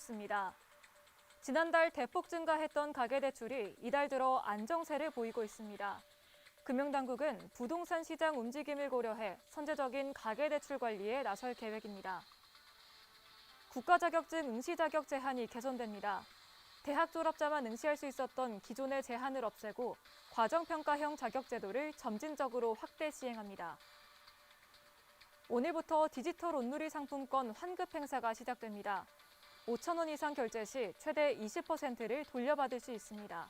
뉴스입니다. 지난달 대폭 증가했던 가계대출이 이달 들어 안정세를 보이고 있습니다. 금융당국은 부동산 시장 움직임을 고려해 선제적인 가계대출 관리에 나설 계획입니다. 국가자격증 응시 자격 제한이 개선됩니다. 대학 졸업자만 응시할 수 있었던 기존의 제한을 없애고 과정평가형 자격 제도를 점진적으로 확대 시행합니다. 오늘부터 디지털 온누리 상품권 환급 행사가 시작됩니다. 5천 원 이상 결제 시 최대 20%를 돌려받을 수 있습니다.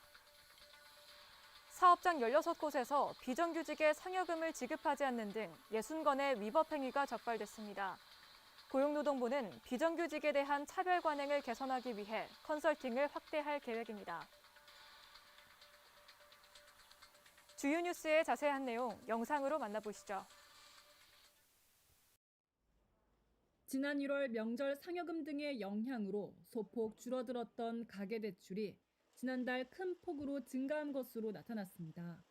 사업장 16곳에서 비정규직에 상여금을 지급하지 않는 등 60건의 위법 행위가 적발됐습니다. 고용노동부는 비정규직에 대한 차별 관행을 개선하기 위해 컨설팅을 확대할 계획입니다. 주요 뉴스의 자세한 내용 영상으로 만나보시죠. 지난 1월 명절 상여금 등의 영향으로 소폭 줄어들었던 가계대출이 지난달 큰 폭으로 증가한 것으로 나타났습니다.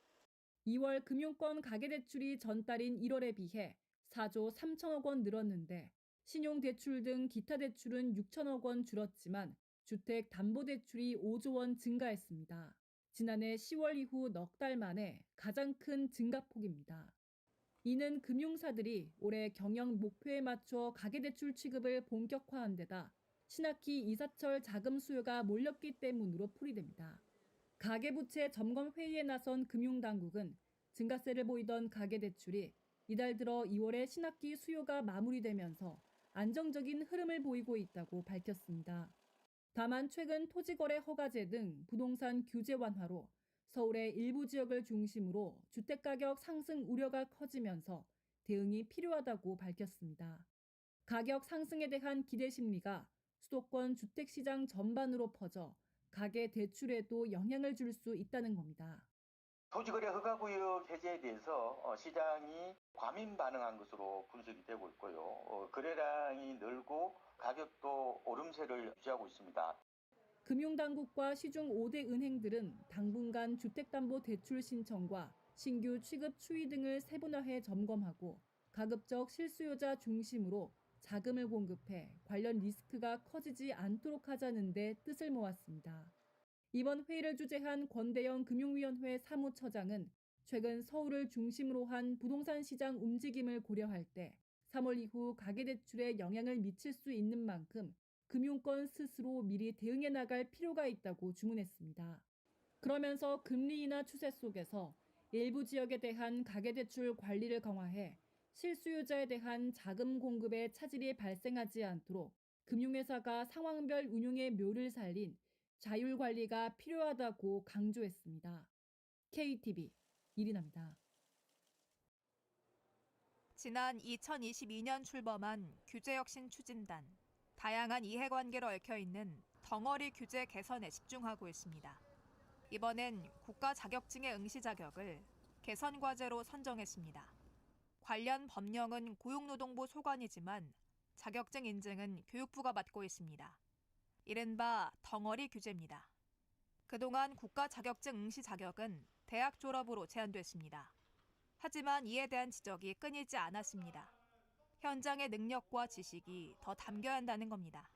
2월 금융권 가계대출이 전달인 1월에 비해 4조 3천억 원 늘었는데 신용대출 등 기타 대출은 6천억 원 줄었지만 주택담보대출이 5조 원 증가했습니다. 지난해 10월 이후 넉 달 만에 가장 큰 증가폭입니다. 이는 금융사들이 올해 경영 목표에 맞춰 가계대출 취급을 본격화한 데다 신학기 이사철 자금 수요가 몰렸기 때문으로 풀이됩니다. 가계부채 점검 회의에 나선 금융당국은 증가세를 보이던 가계대출이 이달 들어 2월에 신학기 수요가 마무리되면서 안정적인 흐름을 보이고 있다고 밝혔습니다. 다만 최근 토지거래 허가제 등 부동산 규제 완화로 서울의 일부 지역을 중심으로 주택가격 상승 우려가 커지면서 대응이 필요하다고 밝혔습니다. 가격 상승에 대한 기대 심리가 수도권 주택시장 전반으로 퍼져 가계 대출에도 영향을 줄 수 있다는 겁니다. 토지거래 허가구역 해제에 대해서 어, 시장이 과민 반응한 것으로 분석이 되고 있고요. 어, 거래량이 늘고 가격도 오름세를 유지하고 있습니다. 금융당국과 시중 5대 은행들은 당분간 주택담보대출 신청과 신규 취급 추이 등을 세분화해 점검하고 가급적 실수요자 중심으로 자금을 공급해 관련 리스크가 커지지 않도록 하자는 데 뜻을 모았습니다. 이번 회의를 주재한 권대영 금융위원회 사무처장은 최근 서울을 중심으로 한 부동산 시장 움직임을 고려할 때 3월 이후 가계대출에 영향을 미칠 수 있는 만큼 금융권 스스로 미리 대응해 나갈 필요가 있다고 주문했습니다. 그러면서 금리 인하 추세 속에서 일부 지역에 대한 가계대출 관리를 강화해 실수요자에 대한 자금 공급에 차질이 발생하지 않도록 금융회사가 상황별 운용의 묘를 살린 자율 관리가 필요하다고 강조했습니다. KTV 이리나입니다. 지난 2022년 출범한 규제혁신 추진단. 다양한 이해관계로 얽혀 있는 덩어리 규제 개선에 집중하고 있습니다. 이번엔 국가 자격증의 응시 자격을 개선 과제로 선정했습니다. 관련 법령은 고용노동부 소관이지만 자격증 인증은 교육부가 맡고 있습니다. 이른바 덩어리 규제입니다. 그동안 국가 자격증 응시 자격은 대학 졸업으로 제한됐습니다. 하지만 이에 대한 지적이 끊이지 않았습니다. 현장의 능력과 지식이 더 담겨야 한다는 겁니다.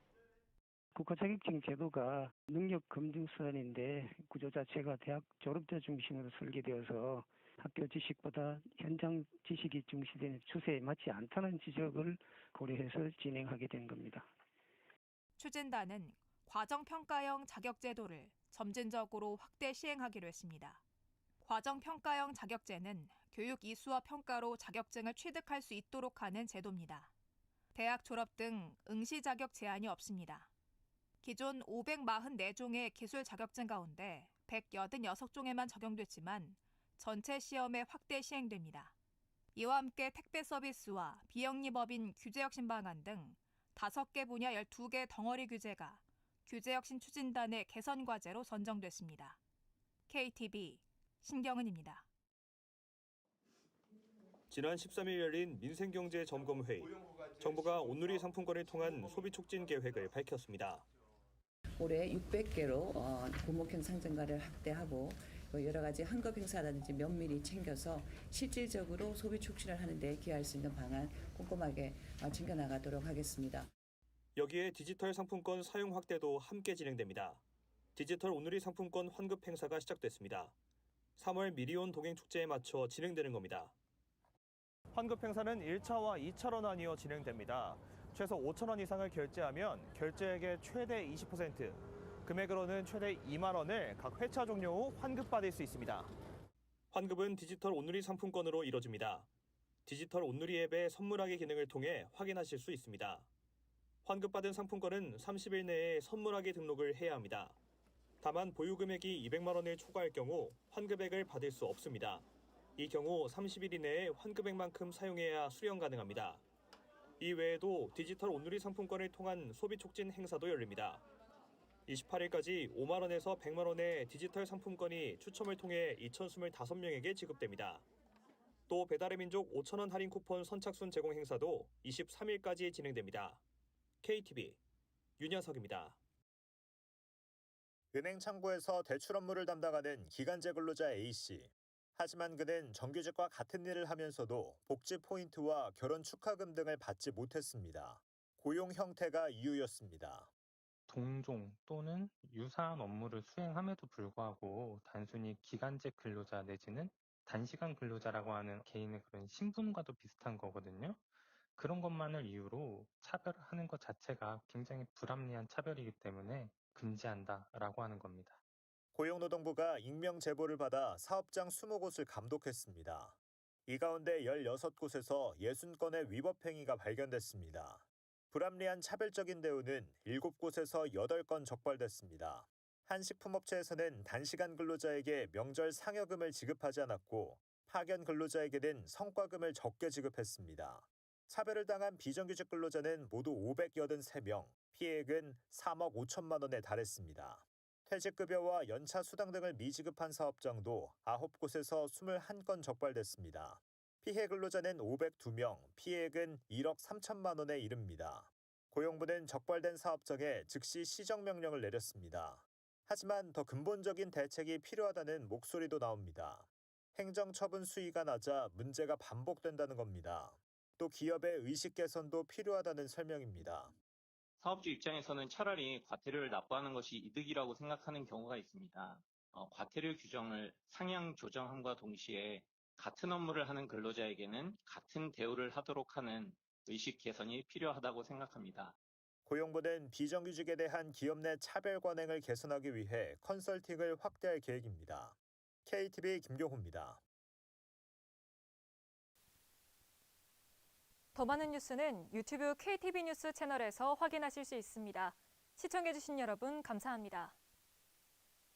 국가 자격증 제도가 능력 검증 수단인데 구조 자체가 대학 졸업자 중심으로 설계되어서 학교 지식보다 현장 지식이 중시되는 추세에 맞지 않다는 지적을 고려해서 진행하게 된 겁니다. 추진단은 과정 평가형 자격 제도를 점진적으로 확대 시행하기로 했습니다. 과정 평가형 자격제는 교육 이수와 평가로 자격증을 취득할 수 있도록 하는 제도입니다. 대학 졸업 등 응시 자격 제한이 없습니다. 기존 544종의 기술 자격증 가운데 186종에만 적용됐지만 전체 시험에 확대 시행됩니다. 이와 함께 택배 서비스와 비영리법인 규제혁신 방안 등 5개 분야 12개 덩어리 규제가 규제혁신 추진단의 개선 과제로 선정됐습니다. KTV 신경은입니다. 지난 13일 열린 민생경제 점검회의, 정부가 온누리 상품권을 통한 소비 촉진 계획을 밝혔습니다. 올해 600개로 어, 고목형 상점가를 확대하고 또 여러 가지 환급 행사라든지 면밀히 챙겨서 실질적으로 소비 촉진을 하는 데 기여할 수 있는 방안 꼼꼼하게 어, 챙겨 나가도록 하겠습니다. 여기에 디지털 상품권 사용 확대도 함께 진행됩니다. 디지털 오늘이 상품권 환급 행사가 시작됐습니다. 3월 미리온 동행 축제에 맞춰 진행되는 겁니다. 환급 행사는 1차와 2차로 나뉘어 진행됩니다. 최소 5천 원 이상을 결제하면 결제액의 최대 20%, 금액으로는 최대 2만 원을 각 회차 종료 후 환급받을 수 있습니다. 환급은 디지털 온누리 상품권으로 이뤄집니다. 디지털 온누리 앱의 선물하기 기능을 통해 확인하실 수 있습니다. 환급받은 상품권은 30일 내에 선물하기 등록을 해야 합니다. 다만 보유 금액이 200만 원을 초과할 경우 환급액을 받을 수 없습니다. 이 경우 30일 이내에 환급액만큼 사용해야 수령 가능합니다. 이 외에도 디지털 온누리 상품권을 통한 소비 촉진 행사도 열립니다. 28일까지 5만 원에서 100만 원의 디지털 상품권이 추첨을 통해 2,025명에게 지급됩니다. 또 배달의 민족 5천 원 할인 쿠폰 선착순 제공 행사도 23일까지 진행됩니다. KTV 윤현석입니다. 은행 창구에서 대출 업무를 담당하는 기간제 근로자 A씨. 하지만 그는 정규직과 같은 일을 하면서도 복지 포인트와 결혼 축하금 등을 받지 못했습니다. 고용 형태가 이유였습니다. 동종 또는 유사한 업무를 수행함에도 불구하고 단순히 기간제 근로자 내지는 단시간 근로자라고 하는 개인의 그런 신분과도 비슷한 거거든요. 그런 것만을 이유로 차별하는 것 자체가 굉장히 불합리한 차별이기 때문에 금지한다라고 하는 겁니다. 고용노동부가 익명 제보를 받아 사업장 20곳을 감독했습니다. 이 가운데 16곳에서 60건의 위법 행위가 발견됐습니다. 불합리한 차별적인 대우는 7곳에서 8건 적발됐습니다. 한 식품업체에서는 단시간 근로자에게 명절 상여금을 지급하지 않았고 파견 근로자에게는 성과금을 적게 지급했습니다. 차별을 당한 비정규직 근로자는 모두 583명, 피해액은 3억 5천만 원에 달했습니다. 퇴직급여와 연차 수당 등을 미지급한 사업장도 9곳에서 21건 적발됐습니다. 피해 근로자는 502명, 피해액은 1억 3천만 원에 이릅니다. 고용부는 적발된 사업장에 즉시 시정명령을 내렸습니다. 하지만 더 근본적인 대책이 필요하다는 목소리도 나옵니다. 행정처분 수위가 낮아 문제가 반복된다는 겁니다. 또 기업의 의식 개선도 필요하다는 설명입니다. 사업주 입장에서는 차라리 과태료를 납부하는 것이 이득이라고 생각하는 경우가 있습니다. 어, 과태료 규정을 상향 조정함과 동시에 같은 업무를 하는 근로자에게는 같은 대우를 하도록 하는 의식 개선이 필요하다고 생각합니다. 고용부는 비정규직에 대한 기업 내 차별 관행을 개선하기 위해 컨설팅을 확대할 계획입니다. KTV 김경호입니다. 더 많은 뉴스는 유튜브 KTV 뉴스 채널에서 확인하실 수 있습니다. 시청해주신 여러분 감사합니다.